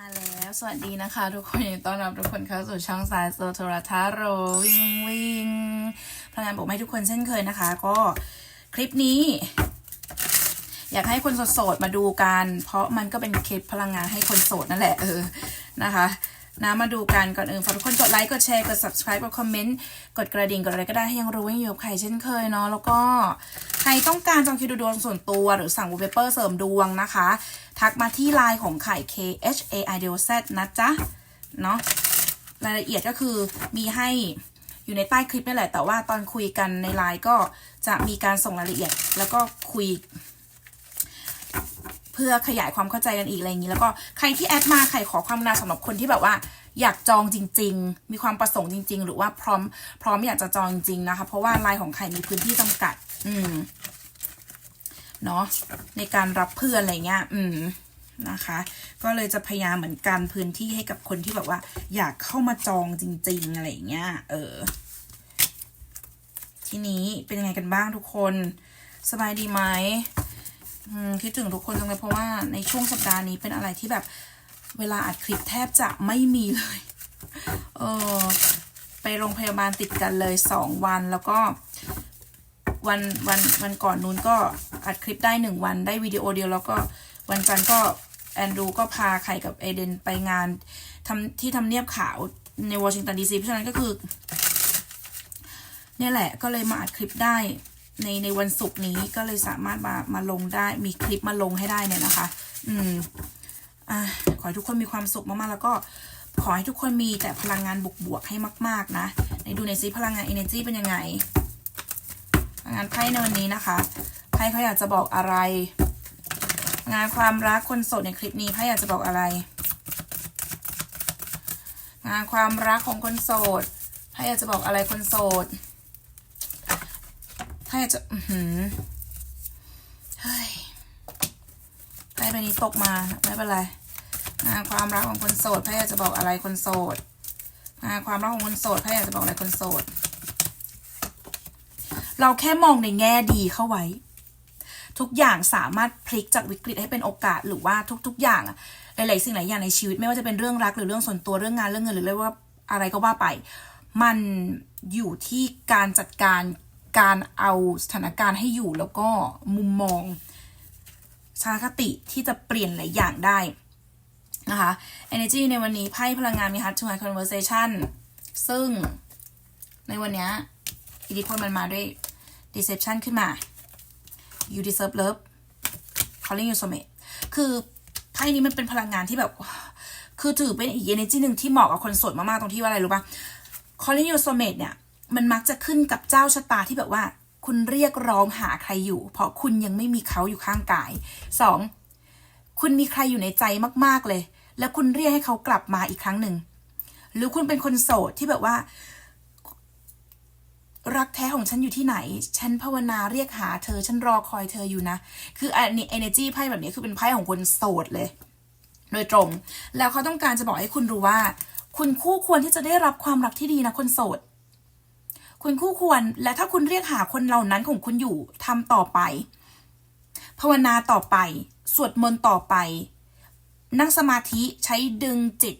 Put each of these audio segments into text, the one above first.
มาแล้วสวัสดีนะคะ ทุกคนยินดีต้อนรับทุกคนเข้าสู่ช่องสายโซโทราทาโรวิ่งวิ่งพลังงานบอกให้ทุกคนเช่นเคยนะคะ ก็คลิปนี้ อยากให้คนโสดๆมาดูกัน เพราะมันก็เป็นคลิปพลังงานให้คนโสดนั่นแหละเออนะคะ นะมาดูกันก่อนอื่นฝากทุกคนกดไลค์กดแชร์กด subscribe กดคอมเมนต์กดกระดิ่งกดอะไรก็ได้ให้ยังรู้ว่ายังอยู่กับใครเช่นเคยเนาะแล้วก็ใครต้องการจองคิวดูดวงส่วนตัวหรือสั่งวอลเปเปอร์เสริมดวงนะคะ ทักมาที่ไลน์ของไข่ K H A I D O Z นะจ๊ะเนาะรายละเอียดก็คือมีให้อยู่ในใต้คลิปนี่แหละแต่ว่าตอนคุยกันในไลน์ก็จะมีการส่งรายละเอียด แล้วก็คุย เพื่อขยายความเข้าใจกันอีกอะไรอย่างนี้ แล้วก็ใครที่แอดมาใครขอความกรุณาสำหรับคนที่แบบว่า อยากจองจริง ๆ มีความประสงค์จริง ๆ หรือว่าพร้อม พร้อมอยากจะจองจริงๆนะคะ เพราะว่าไลน์ของใครมีพื้นที่จำกัด อืมเนาะในการรับเพื่อนอะไรเงี้ย อืมนะคะ ก็เลยจะพยายามเหมือนกันพื้นที่ให้กับคนที่แบบว่า อยากเข้ามาจองจริง ๆ อะไรเงี้ย เออ ทีนี้เป็นยังไงกันบ้างทุกคน สบายดีไหม คิดถึงทุกคนจังเลยเพราะว่าในช่วงสัปดาห์นี้เป็นอะไรที่แบบเวลาอัดคลิปแทบจะไม่มีเลย เออไปโรงพยาบาลติดกันเลยสองวันแล้วก็วันวันวันก่อนนู้นก็อัดคลิปได้หนึ่งวันได้วิดีโอเดียวแล้วก็วันจันทร์ก็แอนดูก็พาไข่กับเอเดนไปงานทำที่ทำเนียบขาวในวอชิงตันดีซีเพราะฉะนั้นก็คือ เนี่ยแหละก็เลยมาอัดคลิปได้ ในในวันศุกร์นี้ก็เลยสามารถมามาลงได้มีคลิปมาลงให้ได้เนี่ยนะคะ อืมอะขอให้ทุกคนมีความสุขมากๆ แล้วก็ขอให้ทุกคนมีแต่พลังงานบวกๆให้มาก ๆ นะในดูในซิพลังงาน energy เป็นยังไงพลังงานไพ่ในวันนี้นะคะไพ่เขาอยากจะบอกอะไร งานความรักคนโสดในคลิปนี้ไพ่อยากจะบอกอะไร งานความรักของคนโสดไพ่อยากจะบอกอะไรคนโสด พ่อยาจะอือหือเฮ้ยไพ่ใบนี้ตกมาไม่เป็นไรงานความรักของคนโสดไพ่อยากจะบอกอะไรคนโสดงานความรักของคนโสดไพ่อยากจะบอกอะไรคนโสด เราแค่มองในแง่ดีเข้าไว้ ทุกอย่างสามารถพลิกจากวิกฤตให้เป็นโอกาสหรือว่าทุก ๆ อย่างหลายๆสิ่งหลายอย่างในชีวิต ไม่ว่าจะเป็นเรื่องรักหรือเรื่องส่วนตัวเรื่องงานเรื่องเงินหรือเรื่องว่าอะไรก็ว่าไป มันอยู่ที่การจัดการ การเอาสถานการณ์ให้อยู่แล้วก็มุมมองชาคติที่จะเปลี่ยนหลายอย่างได้นะคะ energy ในวันนี้ไพ่พลังงานมี heart to heart conversation ซึ่งในวันเนี้ยอิทธิพลมันมาด้วย deception ขึ้นมา you deserve love calling you soulmate คือไพ่นี้มันเป็นพลังงานที่แบบ คือถือเป็นอีก energy หนึ่งที่เหมาะกับคนโสดมาก ๆ ตรงที่ว่าอะไรรู้ปะ calling you soulmate เนี่ย มันมักจะขึ้นกับเจ้าชะตาที่แบบว่า คุณเรียกร้องหาใครอยู่ เพราะคุณยังไม่มีเขาอยู่ข้างกายสองคุณมีใครอยู่ในใจมากๆเลย แล้วคุณเรียกให้เขากลับมาอีกครั้งหนึ่ง หรือคุณเป็นคนโสดที่แบบว่า รักแท้ของฉันอยู่ที่ไหน ฉันภาวนาเรียกหาเธอ ฉันรอคอยเธออยู่นะ คืออันนี้ energy ไพ่แบบนี้คือเป็นไพ่ของคนโสดเลย โดยตรง แล้วเขาต้องการจะบอกให้คุณรู้ว่า คุณคู่ควรที่จะได้รับความรักที่ดีนะคนโสด คุณคู่ควร และถ้าคุณเรียกหาคนเหล่านั้นของคุณอยู่ทำต่อไป ภาวนาต่อไป สวดมนต์ต่อไป นั่งสมาธิใช้ดึงจิต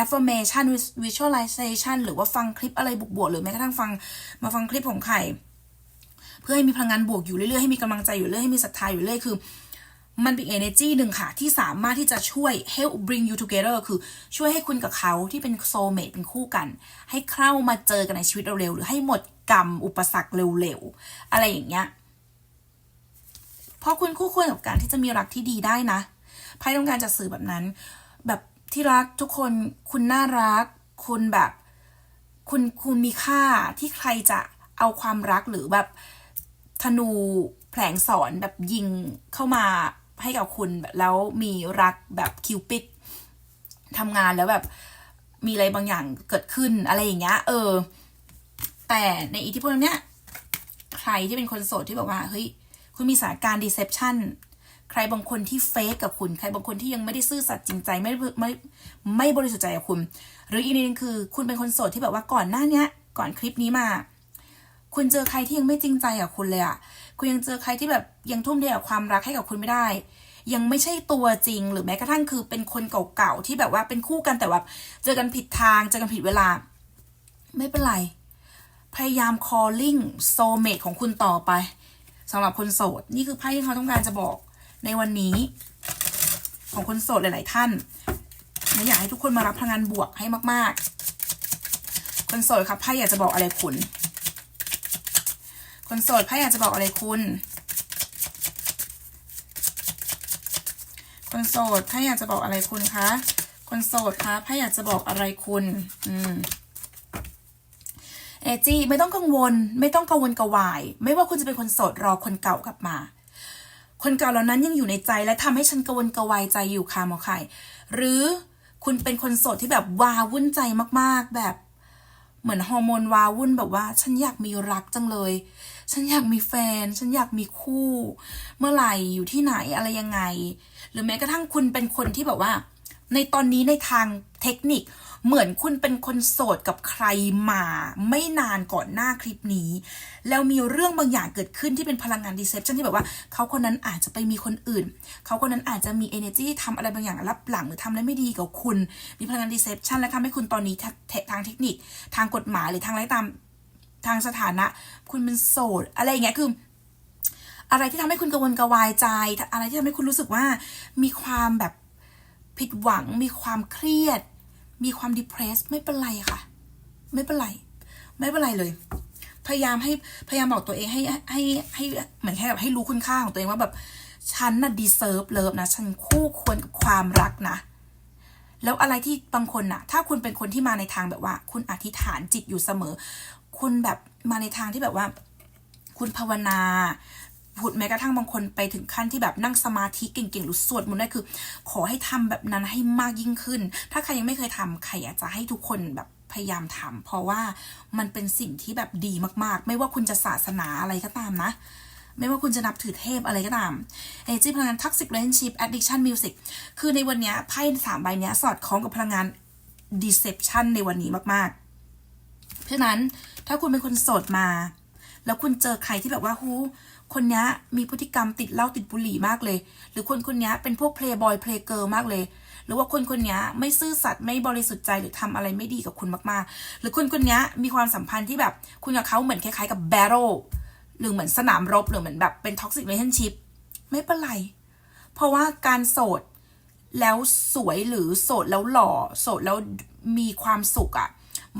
affirmation visualization หรือว่าฟังคลิปอะไรบวกๆหรือแม้กระทั่งฟังมาฟังคลิปของใคร เพื่อให้มีพลังงานบวกอยู่เรื่อยๆให้มีกำลังใจอยู่เรื่อยให้มีศรัทธาอยู่เรื่อยคือ มันเป็น energy หนึ่งค่ะ ที่สามารถที่จะช่วย help bring you together คือช่วยให้คุณกับเขาที่เป็น soulmate เป็นคู่กัน ให้เข้ามาเจอกันในชีวิตเร็วๆ หรือให้หมดกรรมอุปสรรคเร็วๆ อะไรอย่างเงี้ยเพราะคุณคู่ควรกับการที่จะมีรักที่ดีได้นะไพ่ต้องการจะสื่อแบบนั้น แบบที่รักทุกคนคุณน่ารัก คุณแบบ คุณคุณมีค่าที่ใครจะเอาความรักหรือแบบธนูแผลงสอนแบบยิงเข้ามา ให้กับคุณแล้วมีรักแบบคิวปิดทำงานแล้วแบบมีอะไรบางอย่างเกิดขึ้นอะไรอย่างเงี้ยเออ แต่ในอิทธิพลเนี้ยใครที่เป็นคนโสดที่บอกว่าเฮ้ยคุณมีสถานการณ์ deception ใครบางคนที่เฟกกับคุณ ใครบางคนที่ยังไม่ได้ซื่อสัตย์จริงใจไม่ไม่ไม่บริสุทธิ์ใจกับคุณ หรืออีกนิดนึงคือ คุณเป็นคนโสดที่แบบว่าก่อนหน้าเนี้ย ก่อนคลิปนี้มา คุณเจอใครที่ยังไม่จริงใจกับคุณเลยอะ คุณยังเจอใครที่แบบยังทุ่มเทกับความรักให้กับคุณไม่ได้ ยังไม่ใช่ตัวจริง หรือแม้กระทั่งคือเป็นคนเก่าๆที่แบบว่าเป็นคู่กันแต่ว่าเจอกันผิดทางเจอกันผิดเวลา ไม่เป็นไร พยายาม calling soulmate ของคุณต่อไปสำหรับคนโสด นี่คือไพ่ที่เขาต้องการจะบอกในวันนี้ ของคนโสดหลาย ๆ ท่านไม่อยากให้ทุกคนมารับพลังงานบวกให้มาก ๆ คนโสดครับไพ่อยากจะบอกอะไรคุณ คนโสดไพ่อยากจะบอกอะไรคุณ คนโสดไพ่อยากจะบอกอะไรคุณคะ คนโสดคะไพ่อยากจะบอกอะไรคุณ อืมเอจี้ไม่ต้องกังวล ไม่ต้องกังวลกระวาย ไม่ว่าคุณจะเป็นคนโสดรอคนเก่ากลับมา คนเก่าเหล่านั้นยังอยู่ในใจและทำให้ฉันกังวลกระวายใจอยู่ค่ะหมอไข่หรือคุณเป็นคนโสดที่แบบวาวุ่นใจมากๆ แบบ เหมือนฮอร์โมนวาวุ่นแบบว่า ฉันอยากมีรักจังเลย ฉันอยากมีแฟน ฉันอยากมีคู่ เมื่อไหร่อยู่ที่ไหนอะไรยังไง หรือแม้กระทั่งคุณเป็นคนที่แบบว่า ในตอนนี้ในทางเทคนิค เหมือนคุณเป็นคนโสดกับใครมาไม่นานก่อนหน้าคลิปนี้ แล้วมีเรื่องบางอย่างเกิดขึ้นที่เป็นพลังงานดีเซ p ชันที่แบบว่าเขาคนนั้นอาจจะไปมีคนอื่น เขาคนนั้นอาจจะมี energy ทำอะไรบางอย่างรับหลังหรือทำอะไรไม่ดีกับคุณ มีพลังงานดีเซ p ชันและทำให้คุณตอนนี้ทาทางเทคนิค ทางกฎหมายหรือทางอะไรตามทางสถานะ คุณเป็นโสดอะไรอย่างเงี้ยคืออะไรที่ทำให้คุณกังวลกระวายใจ อะไรที่ทำให้คุณรู้สึกว่ามีความแบบผิดหวัง มีความเครียด มีความ depressed ไม่เป็นไรค่ะ ไม่เป็นไร ไม่เป็นไรเลย พยายามให้พยายามบอกตัวเองให้ให้ให้เหมือนแค่แบบให้รู้คุณค่าของตัวเองว่าแบบฉันน่ะ deserve love นะฉันคู่ควรกับความรักนะแล้วอะไรที่บางคนน่ะ ถ้าคุณเป็นคนที่มาในทางแบบว่า คุณอธิษฐานจิตอยู่เสมอ คุณแบบมาในทางที่แบบว่า คุณภาวนา พูดแม้กระทั่งบางคนไปถึงขั้นที่แบบนั่งสมาธิเก่งๆหรือสวดมนต์ได้คือ ขอให้ทำแบบนั้นให้มากยิ่งขึ้น ถ้าใครยังไม่เคยทำใครอยากจะให้ทุกคนแบบพยายามทำเพราะว่ามันเป็นสิ่งที่แบบดีมากๆ ไม่ว่าคุณจะศาสนาอะไรก็ตามนะ ไม่ว่าคุณจะนับถือเทพอะไรก็ตามเอจีพลังงาน toxic relationship addiction music คือในวันนี้ไพ่สามใบนี้สอดคล้องกับพลังงาน deception ในวันนี้มากๆ เพราะนั้นถ้าคุณเป็นคนโสดมา แล้วคุณเจอใครที่แบบว่าฮู คนนี้มีพฤติกรรมติดเหล้าติดบุหรี่มากเลย หรือคนคนนี้เป็นพวกเพลย์บอยเพลย์เกิร์ลมากเลย หรือว่าคนคนนี้ไม่ซื่อสัตย์ไม่บริสุทธิ์ใจหรือทำอะไรไม่ดีกับคุณมากๆ หรือคนคนนี้มีความสัมพันธ์ที่แบบคุณกับเขาเหมือนคล้ายๆกับ battle หรือเหมือนสนามรบหรือเหมือนแบบเป็น toxic relationship ไม่เป็นไร เพราะว่าการโสดแล้วสวยหรือโสดแล้วหล่อโสดแล้วมีความสุขอะ่ะ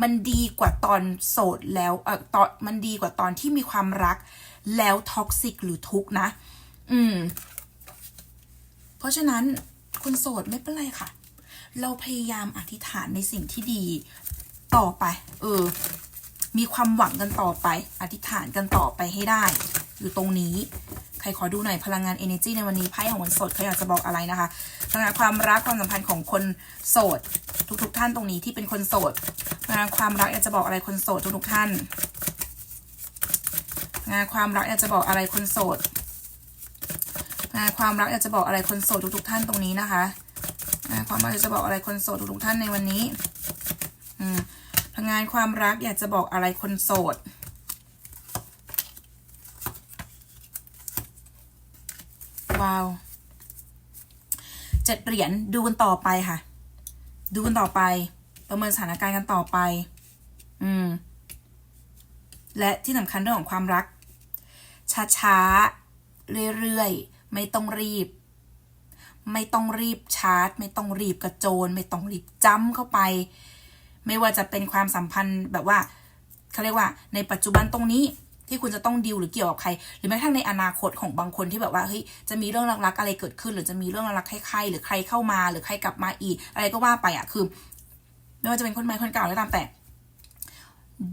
มันดีกว่าตอนโสดแล้วเออตอนมันดีกว่าตอนที่มีความรัก แล้วท็อกซิกหรือทุกข์นะ อืม เพราะฉะนั้นคุณโสดไม่เป็นไรค่ะ เราพยายามอธิษฐานในสิ่งที่ดีต่อไป เออ มีความหวังกันต่อไป อธิษฐานกันต่อไปให้ได้ อยู่ตรงนี้ ใครขอดูหน่อยพลังงาน energy ในวันนี้ไพ่ของคนโสดเขาอยากจะบอกอะไรนะคะพลังงานความรักความสัมพันธ์ของคนโสด ทุกๆทท่านตรงนี้ที่เป็นคนโสดพลังงานความรักอยากจะบอกอะไรคนโสดทุกๆท่าน งานความรักอยากจะบอกอะไรคนโสดงานความรักอยากจะบอกอะไรคนโสดทุกๆท่านตรงนี้นะคะงานความรักอยากจะบอกอะไรคนโสดทุกๆท่านในวันนี้อืมพลังงานความรักอยากจะบอกอะไรคนโสดว้าวเจ็ดเหรียญดูกันต่อไปค่ะ ดูกันต่อไป ประเมินสถานการณ์กันต่อไป อืม และที่สำคัญเรื่องของความรัก ช้าๆ เรื่อยๆ ไม่ต้องรีบ ไม่ต้องรีบชาร์จ ไม่ต้องรีบกระโจน ไม่ต้องรีบจ้ำเข้าไป ไม่ว่าจะเป็นความสัมพันธ์แบบว่าเขาเรียกว่า ในปัจจุบันตรงนี้ที่คุณจะต้องดิวหรือเกี่ยวกับใคร หรือแม้กระทั่งในอนาคตของบางคนที่แบบว่าเฮ้ยจะมีเรื่องรักๆอะไรเกิดขึ้น หรือจะมีเรื่องรักใครๆหรือใครเข้ามาหรือใครกลับมาอีก อะไรก็ว่าไปอะคือไม่ว่าจะเป็นคนใหม่คนเก่าก็ตามแต่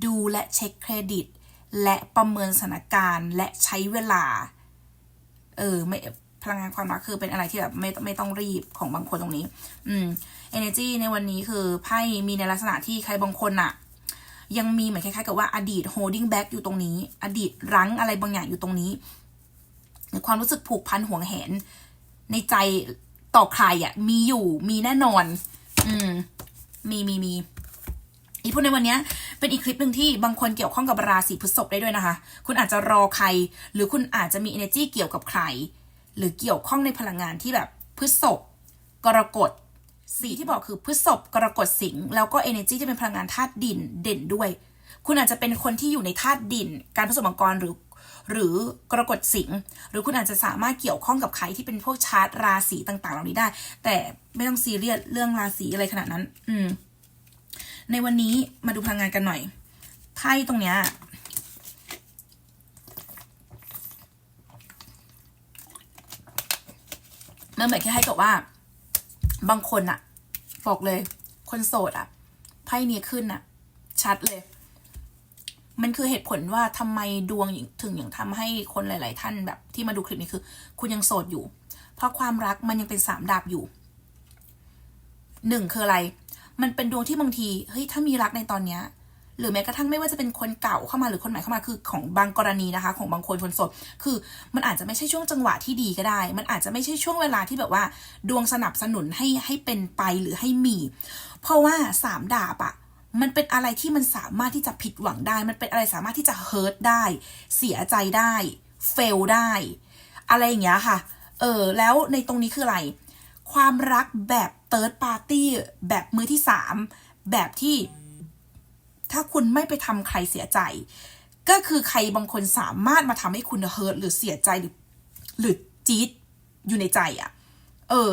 ดูและเช็คเครดิต และประเมินสถานการณ์ และใช้เวลา เออไม่พลังงานความรักคือเป็นอะไรที่แบบไม่ไม่ต้องรีบของบางคนตรงนี้ อืม energy ในวันนี้คือไพ่มีในลักษณะที่ใครบางคนอะยังมีเหมือนคล้ายๆกับว่าอดีต holding back อยู่ตรงนี้ อดีตรั้งอะไรบางอย่างอยู่ตรงนี้หรือความรู้สึกผูกพันห่วงแหน ในใจต่อใครอะมีอยู่มีแน่นอน อืม มีมีมี อีกพูดในวันนี้เป็นอีกคลิปหนึ่งที่บางคนเกี่ยวข้องกับราศีพฤษภได้ด้วยนะคะ คุณอาจจะรอใคร หรือคุณอาจจะมี energy เกี่ยวกับใคร หรือเกี่ยวข้องในพลังงานที่แบบพฤษภกรกฎสีที่บอกคือพฤษภกรกฎสิงห์แล้วก็ energy จะเป็นพลังงานธาตุดินเด่นด้วย คุณอาจจะเป็นคนที่อยู่ในธาตุดิน การผสมมังกรหรือหรือกรกฎสิงห์หรือคุณอาจจะสามารถเกี่ยวข้องกับใครที่เป็นพวกชาร์ตราศีต่างๆ เหล่านี้ได้ แต่ไม่ต้องซีเรียสเรื่องราศีอะไรขนาดนั้น อืม ในวันนี้มาดูพลังงานกันหน่อยไพ่ตรงเนี้ยมันเหมือนแค่ให้กับว่า บางคนอะบอกเลย คนโสดอะไพ่นี้ขึ้นอะชัดเลย มันคือเหตุผลว่าทำไมดวงถึงอย่างทำให้คนหลาย ๆ ท่านแบบ ที่มาดูคลิปนี้คือ คุณยังโสดอยู่ เพราะความรักมันยังเป็นสามดาบอยู่หนึ่งคืออะไร มันเป็นดวงที่บางทีเฮ้ยถ้ามีรักในตอนเนี้ยหรือแม้กระทั่งไม่ว่าจะเป็นคนเก่าเข้ามาหรือคนใหม่เข้ามาคือของบางกรณีนะคะ ของบางคนคนสดคือมันอาจจะไม่ใช่ช่วงจังหวะที่ดีก็ได้ มันอาจจะไม่ใช่ช่วงเวลาที่แบบว่า ดวงสนับสนุนให้ให้เป็นไปหรือให้มี เพราะว่าสามดาบอะมันเป็นอะไรที่มันสามารถที่จะผิดหวังได้ มันเป็นอะไรสามารถที่จะเฮิร์ตได้ เสียใจได้ เฟลได้ อะไรอย่างเงี้ยค่ะ เออแล้วในตรงนี้คืออะไร ความรักแบบเติร์ดปาร์ตี้แบบมือที่สามแบบที่ ถ้าคุณไม่ไปทำใครเสียใจ ก็คือใครบางคนสามารถมาทำให้คุณเฮิร์ตหรือเสียใจหรือหรือจี๊ดอยู่ในใจอะ่ะ เออ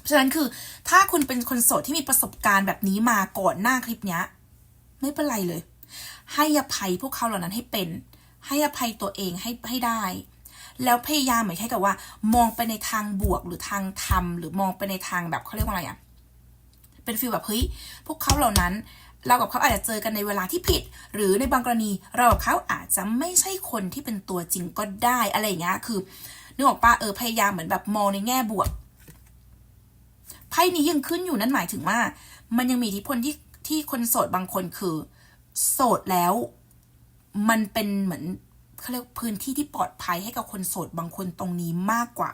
เพราะฉะนั้นคือถ้าคุณเป็นคนโสดที่มีประสบการณ์แบบนี้มาก่อนหน้าคลิปเนี้ยไม่เป็นไรเลย ให้อภัยพวกเขาเหล่านั้นให้เป็น ให้อภัยตัวเองให้ให้ได้ แล้วพยายามเหมือนแค่กับว่า มองไปในทางบวกหรือทางธรรมหรือมองไปในทางแบบเขาเรียกว่าอะไรอะเป็นฟีลแบบเฮ้ยพวกเขาเหล่านั้นเรากับเขาอาจจะเจอกันในเวลาที่ผิด หรือในบางกรณีเรากับเขาอาจจะไม่ใช่คนที่เป็นตัวจริงก็ได้อะไรอย่างเงี้ยคือนึกออกปะเออพยายามเหมือนแบบมองในแง่บวกไพ่นี้ยังขึ้นอยู่นั่นหมายถึงว่า มันยังมีอิทธิพลที่ที่คนโสดบางคนคือ โสดแล้ว มันเป็นเหมือน เขาเรียกพื้นที่ที่ปลอดภัยให้กับคนโสดบางคนตรงนี้มากกว่า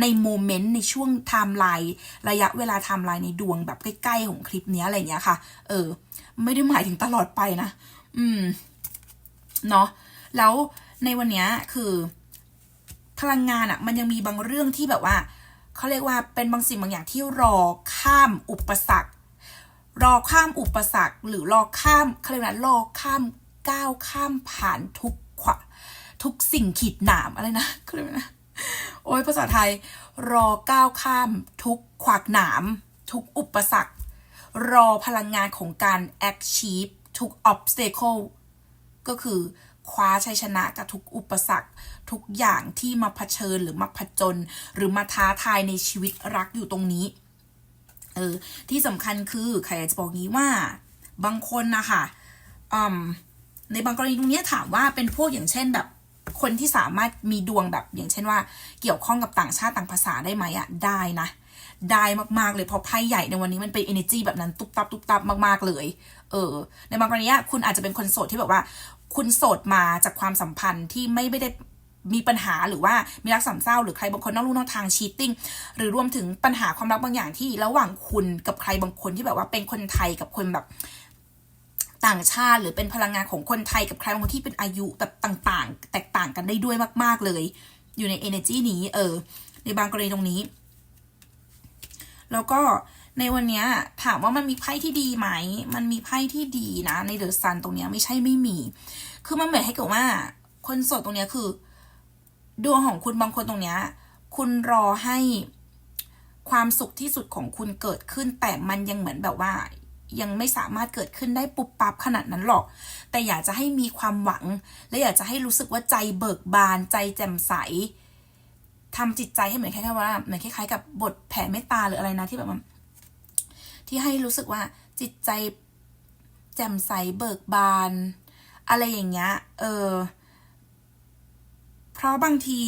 ในโมเมนต์ในช่วงไทม์ไลน์ระยะเวลาไทม์ไลน์ในดวงแบบใกล้ๆของคลิปนี้อะไรเงี้ยค่ะ เออ ไม่ได้หมายถึงตลอดไปนะ อืม เนาะแล้วในวันนี้คือ พลังงานอะ่ะ มันยังมีบางเรื่องที่แบบว่าเขาเรียกว่าเป็นบางสิ่งบางอย่างที่รอข้ามอุปสรรค รอข้ามอุปสรรค หรือรอข้ามเขาเรียกว่ารอข้ามก้าวข้ามผ่านทุก ทุกสิ่งขีดหนามอะไรนะเขาเรียกว่านะโอ้ยภาษาไทย รอก้าวข้ามทุกขวากหนาม ทุกอุปสรรค รอพลังงานของการ achieve ทุก obstacle ก็คือคว้าชัยชนะกับทุกอุปสรรค ทุกอย่างที่มาเผชิญหรือมาผจญหรือมาท้าทายในชีวิตรักอยู่ตรงนี้ เออ ที่สำคัญคือใครจะบอกงี้ว่า บางคนนะคะอืมในบางกรณีตรงนี้ถามว่าเป็นพวกอย่างเช่นแบบ คนที่สามารถมีดวงแบบอย่างเช่นว่า เกี่ยวข้องกับต่างชาติต่างภาษาได้ไหมอะได้นะได้มากๆเลยเพราะไพ่ใหญ่ในวันนี้มันเป็น energy แบบนั้นตุ๊บตับตุ๊บตับมากๆเลย เออ ในบางกรณีคุณอาจจะเป็นคนโสดที่แบบว่า คุณโสดมาจากความสัมพันธ์ที่ไม่ไม่ได้มีปัญหาหรือว่ามีรักสามเศร้าหรือใครบางคนนอกลู่นอกทางชีตติ้งหรือรวมถึงปัญหาความรักบางอย่างที่ระหว่างคุณกับใครบางคนที่แบบว่าเป็นคนไทยกับคนแบบ ต่างชาติ หรือเป็นพลังงานของคนไทยกับใครบางคนที่เป็นอายุแบบต่างๆ แตกต่างกันได้ด้วยมากๆเลย อยู่ใน energy นี้ เออ ในบางกรณีตรงนี้ แล้วก็ในวันนี้ถามว่ามันมีไพ่ที่ดีไหม มันมีไพ่ที่ดีนะ ในเดอะซันตรงนี้ไม่ใช่ไม่มี คือมันเหมือนให้กับว่า คนโสดตรงนี้คือดวงของคุณบางคนตรงนี้คุณรอให้ความสุขที่สุดของคุณเกิดขึ้น แต่มันยังเหมือนแบบว่า ยังไม่สามารถเกิดขึ้นได้ปุบปับขนาดนั้นหรอก แต่อยากจะให้มีความหวัง และอยากจะให้รู้สึกว่าใจเบิกบานใจแจ่มใสทำจิตใจให้เหมือนคล้ายๆว่าเหมือนคล้ายๆ กับบทแผ่เมตตาหรืออะไรนะที่แบบว่าที่ให้รู้สึกว่าจิตใจแจ่มใสเบิกบาน อะไรอย่างเงี้ยเออเพราะบางที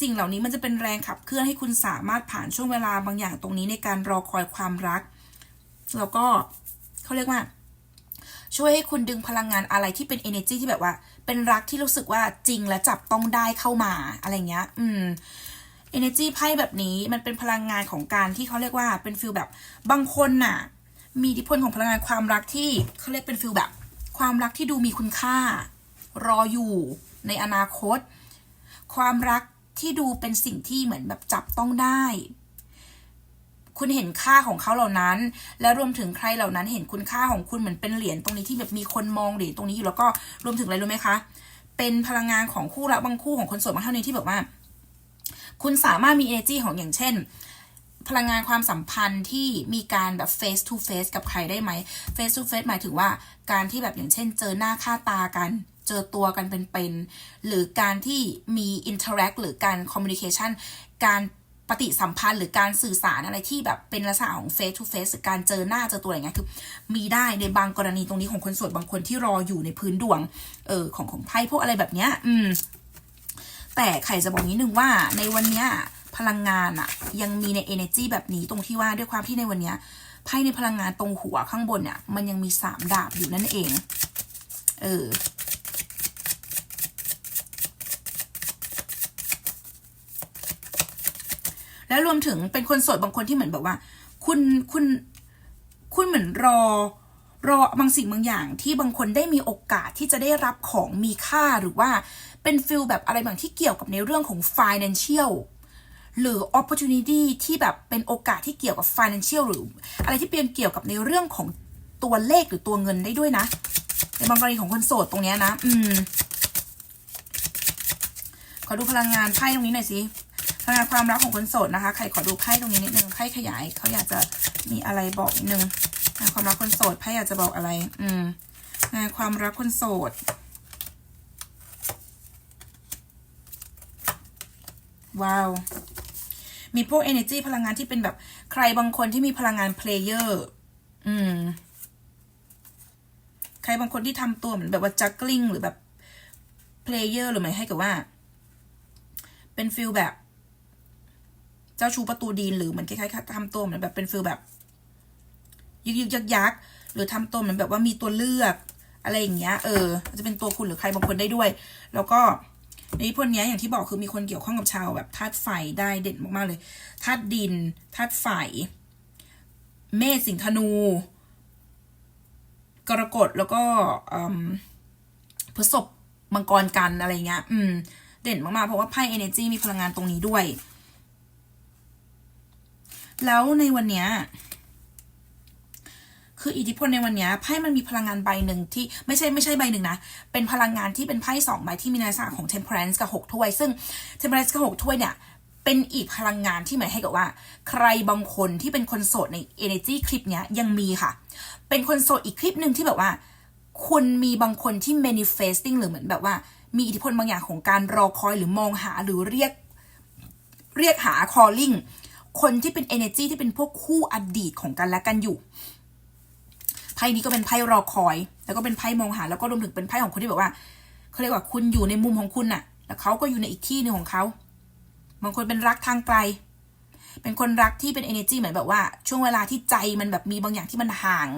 สิ่งเหล่านี้มันจะเป็นแรงขับเคลื่อนให้คุณสามารถผ่านช่วงเวลาบางอย่างตรงนี้ในการรอคอยความรัก แล้วก็เขาเรียกว่า ช่วยให้คุณดึงพลังงานอะไรที่เป็น energy ที่แบบว่า เป็นรักที่รู้สึกว่าจริงและจับต้องได้เข้ามาอะไรเงี้ย อืม energy ไพ่แบบนี้มันเป็นพลังงานของการที่เขาเรียกว่าเป็นฟิลแบบบางคนน่ะ มีอิทธิพลของพลังงานความรักที่เขาเรียกเป็นฟิลแบบ ความรักที่ดูมีคุณค่า รออยู่ในอนาคต ความรักที่ดูเป็นสิ่งที่เหมือนแบบจับต้องได้ คุณเห็นค่าของเขาเหล่านั้น และรวมถึงใครเหล่านั้นเห็นคุณค่าของคุณเหมือนเป็นเหรียญตรงนี้ที่แบบมีคนมองเหรียญตรงนี้อยู่แล้วก็รวมถึงอะไรรู้ไหมคะ เป็นพลังงานของคู่รักบางคู่ของคนโสดบางท่านนี้ที่แบบว่า คุณสามารถมี energy ของอย่างเช่น พลังงานความสัมพันธ์ที่มีการแบบ face to face กับใครได้ไหม face to face หมายถึงว่าการที่แบบอย่างเช่น เจอหน้าค่าตากันเจอตัวกันเป็นๆหรือการที่มี interact หรือการ communication การ ปฏิสัมพันธ์หรือการสื่อสารอะไรที่แบบเป็นลักษณะของ face to face หรือการเจอหน้าเจอตัวอะไรเงี้ยคือ มีได้ในบางกรณีตรงนี้ของคนโสดบางคนที่รออยู่ในพื้นดวงเออของของไพ่พวกอะไรแบบเนี้ย อืม แต่ไข่จะบอกนิดนึงว่าในวันเนี้ยพลังงานอะยังมีใน energy แบบนี้ตรงที่ว่าด้วยความที่ในวันเนี้ยไพ่ในพลังงานตรงหัวข้างบนเนี่ยมันยังมีสามดาบอยู่นั่นเอง เออ แล้วรวมถึงเป็นคนโสดบางคนที่เหมือนแบบว่า คุณคุณคุณเหมือนรอ รอบางสิ่งบางอย่างที่บางคนได้มีโอกาสที่จะได้รับของมีค่าหรือว่าเป็นฟิลแบบอะไรบางที่เกี่ยวกับในเรื่องของ financial หรือ opportunity ที่แบบเป็นโอกาสที่เกี่ยวกับ financial หรือ อะไรที่เป็นเกี่ยวกับในเรื่องของตัวเลขหรือตัวเงินได้ด้วยนะ ในบางกรณีของคนโสดตรงเนี้ยนะ อืม ขอดูพลังงานไพ่ตรงนี้หน่อยสิ งานความรักของคนโสดนะคะ ใครขอดูไพ่ตรงนี้นิดนึงไพ่ขยายเขาอยากจะมีอะไรบอกนิดนึงงานความรักคนโสดไพ่อยากจะบอกอะไร อืมงานความรักคนโสด ว้าวมีพวก energy พลังงานที่เป็นแบบใครบางคนที่มีพลังงาน player อืม ใครบางคนที่ทำตัวเหมือนแบบว่า juggling หรือแบบ player หรือหมายให้กับว่า เป็นฟิลแบบ จ้าชูประตูดีนหรือเหมือนคล้ายๆทำตัวเหมือนแบบเป็นฟิลแบบ ยึกยึกยักยักหรือทำตัวเหมือนแบบว่ามีตัวเลือก อะไรอย่างเงี้ย เออ จะเป็นตัวคุณหรือใครบางคนได้ด้วย แล้วก็ในพวกนี้อย่างที่บอกคือมีคนเกี่ยวข้องกับชาวแบบธาตุไฟได้เด่นมากๆเลยธาตุดินธาตุไฟ เมษสิงห์ธนู กรกฎแล้วก็อืมพฤษภมังกรกันอะไรเงี้ย อืม เด่นมากๆเพราะว่าไพ่ energy มีพลังงานตรงนี้ด้วย แล้วในวันเนี้ยคืออิทธิพลในวันนี้ไพ่มันมีพลังงานใบหนึ่งที่ไม่ใช่ไม่ใช่ใบหนึ่งนะ เป็นพลังงานที่เป็นไพ่สองใบที่มีในลักษณะของ temperance กับหกถ้วย ซึ่ง temperance กับหกถ้วยเนี่ย เป็นอีกพลังงานที่หมายให้กับว่า ใครบางคนที่เป็นคนโสดใน energy คลิปเนี้ยยังมีค่ะ เป็นคนโสดอีกคลิปหนึ่งที่แบบว่า คุณมีบางคนที่ manifesting หรือเหมือนแบบว่า มีอิทธิพลบางอย่างของการรอคอยหรือมองหาหรือเรียก เรียกหา calling คนที่เป็น energy ที่เป็นพวกคู่อดีตของกันและกันอยู่ไพ่นี้ก็เป็นไพ่รอคอย แล้วก็เป็นไพ่มองหา แล้วก็รวมถึงเป็นไพ่ของคนที่แบบว่าเขาเรียกว่าคุณอยู่ในมุมของคุณน่ะ แล้วเขาก็อยู่ในอีกที่หนึ่งของเขาบางคนเป็นรักทางไกล เป็นคนรักที่เป็น energy เหมือนแบบว่า ช่วงเวลาที่ใจมันแบบมีบางอย่างที่มันห่าง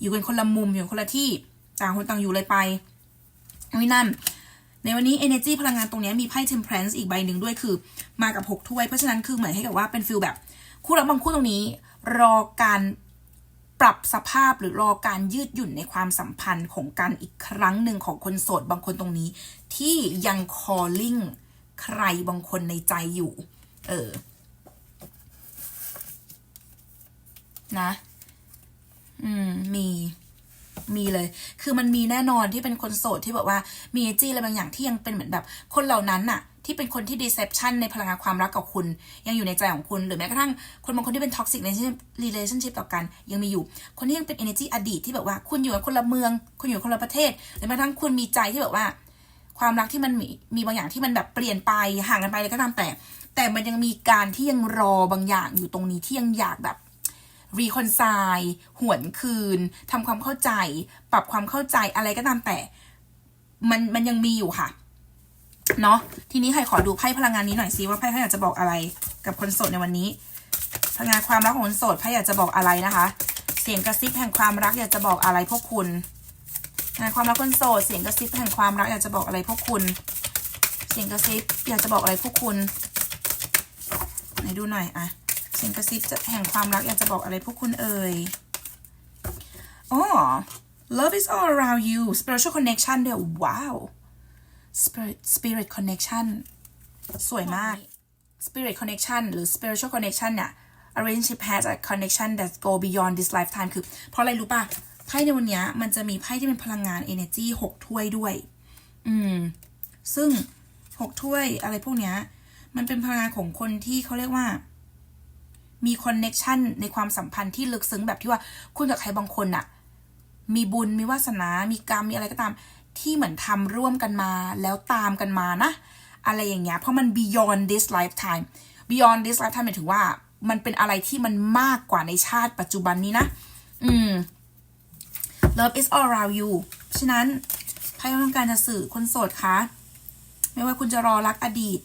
อยู่กันคนละมุมอยู่คนละที่ต่างคนต่างอยู่เลยไปนี่นั่น ในวันนี้ energy พลังงานตรงนี้มีไพ่ temperance อีกใบหนึ่งด้วยคือ มากับหกถ้วย เพราะฉะนั้นคือเหมือนให้กับว่าเป็นฟิลแบบ คู่รักบางคู่ตรงนี้ รอการปรับสภาพหรือรอการยืดหยุ่นในความสัมพันธ์ของกันอีกครั้งหนึ่งของคนโสดบางคนตรงนี้ ที่ยัง calling ใครบางคนในใจอยู่ เออ นะ อืม มี มีเลย คือมันมีแน่นอนที่เป็นคนโสดที่แบบว่ามีจี้อะไรบางอย่างที่ยังเป็นเหมือนแบบ คนเหล่านั้นน่ะ ที่เป็นคนที่ deception ในพลังงานความรักกับคุณ ยังอยู่ในใจของคุณ หรือแม้กระทั่งคนบางคนที่เป็น toxic relationship ต่อกัน ยังมีอยู่ คนที่ยังเป็น energy อดีตที่แบบว่าคุณอยู่กับคนละเมือง คุณอยู่คนละประเทศหรือแม้กระทั่งคุณมีใจที่แบบว่า ความรักที่มันมีมีบางอย่างที่มันแบบเปลี่ยนไปห่างกันไปเลยก็ตามแต่ แต่มันยังมีการที่ยังรอบางอย่างอยู่ตรงนี้ที่ยังอยากแบบ รีคอนไซล์หวนคืนทำความเข้าใจ ปรับความเข้าใจอะไรก็ตามแต่ มันมันยังมีอยู่ค่ะ เนาะทีนี้ใครขอดูไพ่พลังงานนี้หน่อยซิว่าไพ่เขาอยากจะบอกอะไรกับคนโสดในวันนี้ พลังงานความรักของคนโสดไพ่อยากจะบอกอะไรนะคะ เสียงกระซิบแห่งความรักอยากจะบอกอะไรพวกคุณงานความรักคนโสดเสียงกระซิบแห่งความรักอยากจะบอกอะไรพวกคุณ เสียงกระซิบอยากจะบอกอะไรพวกคุณไหนดูหน่อยอะ สียงกระซิบจะแห่งความรักอยากจะบอกอะไรพวกคุณเอ่ยอ๋อ love is all around you spiritual connection ด้วยว้าว spirit spirit connection สวยมาก spirit connection หรือ spiritual connection เนี่ย a relationship has a connection that go beyond this lifetime คือ เพราะอะไรรู้ป่ะ ไพ่ในวันเนี้ยมันจะมีไพ่ที่เป็นพลังงาน energy หกถ้วยด้วย อืม ซึ่งหกถ้วยอะไรพวกเนี้ย มันเป็นพลังงานของคนที่เขาเรียกว่า มีคอนเน็ชันในความสัมพันธ์ที่ลึกซึ้งแบบที่ว่าคุณกับใครบางคนอะมีบุญมีวาสนา มีกรรมมีอะไรก็ตาม ที่เหมือนทำร่วมกันมา แล้วตามกันมานะ อะไรอย่างเงี้ยเพราะมัน beyond this lifetime beyond this lifetime หมายถึงว่า มันเป็นอะไรที่มันมากกว่าในชาติปัจจุบันนี้นะ อืม love is all around you ฉะนั้นไพ่ต้องการจะสื่อคนโสดคะ ไม่ว่าคุณจะรอรักอดีต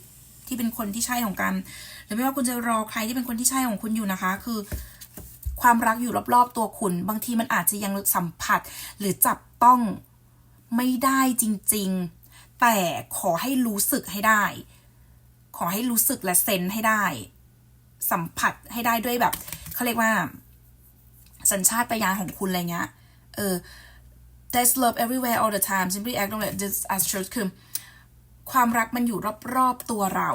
ที่เป็นคนที่ใช่ของกัน หรือไม่ว่าคุณจะรอใครที่เป็นคนที่ใช่ของคุณอยู่นะคะ คือ ความรักอยู่รอบๆ ตัวคุณ บางทีมันอาจจะยังสัมผัส หรือจับต้องไม่ได้จริง ๆ แต่ขอให้รู้สึกให้ได้ ขอให้รู้สึกและเซนให้ได้ สัมผัสให้ได้ด้วยแบบเขาเรียกว่า สัญชาตญาณของคุณอะไรเงี้ย เออ there's love everywhere all the time simply act on it this as truth คือความรักมันอยู่รอบๆตัวเรา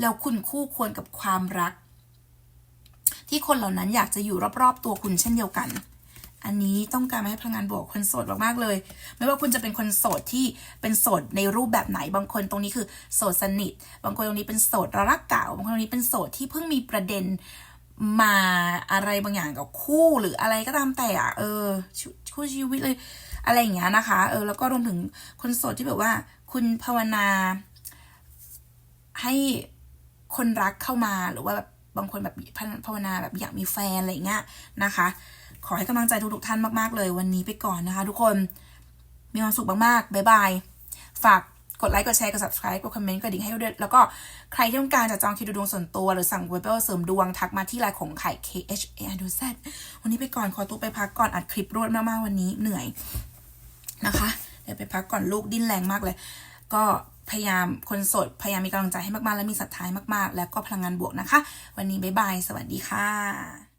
แล้วคุณคู่ควรกับความรัก ที่คนเหล่านั้นอยากจะอยู่รอบๆ ตัวคุณเช่นเดียวกัน อันนี้ต้องการมาให้พลังงานบวกคนโสดมากๆเลย ไม่ว่าคุณจะเป็นคนโสดที่เป็นโสดในรูปแบบไหน บางคนตรงนี้คือโสดสนิท บางคนตรงนี้เป็นโสดรักเก่า บางคนตรงนี้เป็นโสดที่เพิ่งมีประเด็นมาอะไรบางอย่างกับคู่หรืออะไรก็ตามแต่อะเออคู่ชีวิตเลยอะไรอย่างเงี้ยนะคะ เออแล้วก็รวมถึงคนโสดที่แบบว่า คุณภาวนาให้ คนรักเข้ามาหรือว่าแบบบางคนแบบภาวนาแบบอยากมีแฟนอะไรอย่างเงี้ยนะคะ ขอให้กำลังใจทุกๆท่านมากๆเลยวันนี้ไปก่อนนะคะ ทุกคนมีความสุขมากๆบ๊ายบายฝากกดไลค์กดแชร์กด subscribe กดคอมเมนต์กดดิ่งให้ด้วย แล้วก็ใครที่ต้องการจะจองคิวดูดวงส่วนตัว หรือสั่งเว็บเสริมดวงทักมาที่ไลน์ของไข่ K H A N Z วันนี้ไปก่อนขอตัวไปพักก่อนอัดคลิปรวดมากๆวันนี้เหนื่อยนะคะ เดี๋ยวไปพักก่อนลูกดิ้นแรงมากเลย ก็ พยายามคนโสดพยายามมีกำลังใจให้มากๆ และมีศรัทธามากๆ แล้วก็พลังงานบวกนะคะ วันนี้บ๊ายบาย สวัสดีค่ะ